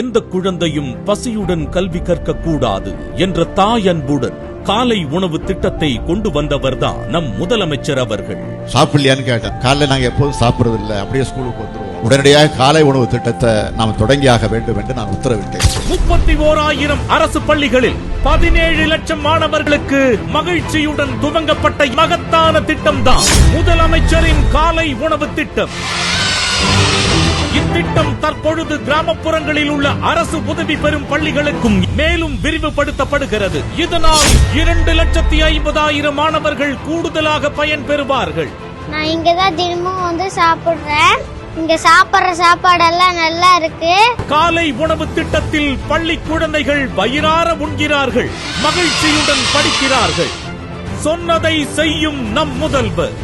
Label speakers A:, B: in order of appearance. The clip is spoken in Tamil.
A: எந்த குழந்தையும் பசியுடன் கல்வி கற்க கூடாது என்ற தாய் அன்புடன் காலை உணவு திட்டத்தை கொண்டு வந்தவர்தான் நம் முதலமைச்சர் அவர்கள்.
B: சாப்பிடலையான்னு கேட்டேன். காலைல நாங்க எப்போதும் சாப்பிடுறது இல்லை அப்படியே ஸ்கூலுக்கு வந்துருவோம். உடனடியாக காலை உணவு திட்டத்தை நாம் தொடங்கியாக வேண்டும் என்று நான் உத்தரவிட்டேன்.
A: முப்பத்தி ஓராயிரம் அரசு பள்ளிகளில் பதினேழு லட்சம் மாணவர்களுக்கு மகிழ்ச்சியுடன் துவங்கப்பட்ட மகத்தான திட்டம்தான் முதலமைச்சரின் காலை உணவு திட்டம். இத்திட்டம் தற்பொழுது கிராமப்புறங்களில் உள்ள அரசு உதவி பெறும் பள்ளிகளுக்கும் மேலும் விரிவுபடுத்தப்படுகிறது. இதனால் இரண்டு லட்சத்தி ஐம்பதாயிரம் மாணவர்கள் கூடுதலாக பயன் பெறுவார்கள்.
C: நான் இங்க தான் தினமும் வந்து சாப்பிடுறேன். இங்க சாப்பிடுற சாப்பாடெல்லாம் நல்லா இருக்கு.
A: காலை உணவு திட்டத்தில் பள்ளி குழந்தைகள் வயிறார உண்கிறார்கள். மகிழ்ச்சியுடன் படிக்கிறார்கள். சொன்னதை செய்யும் நம் முதல்வர்.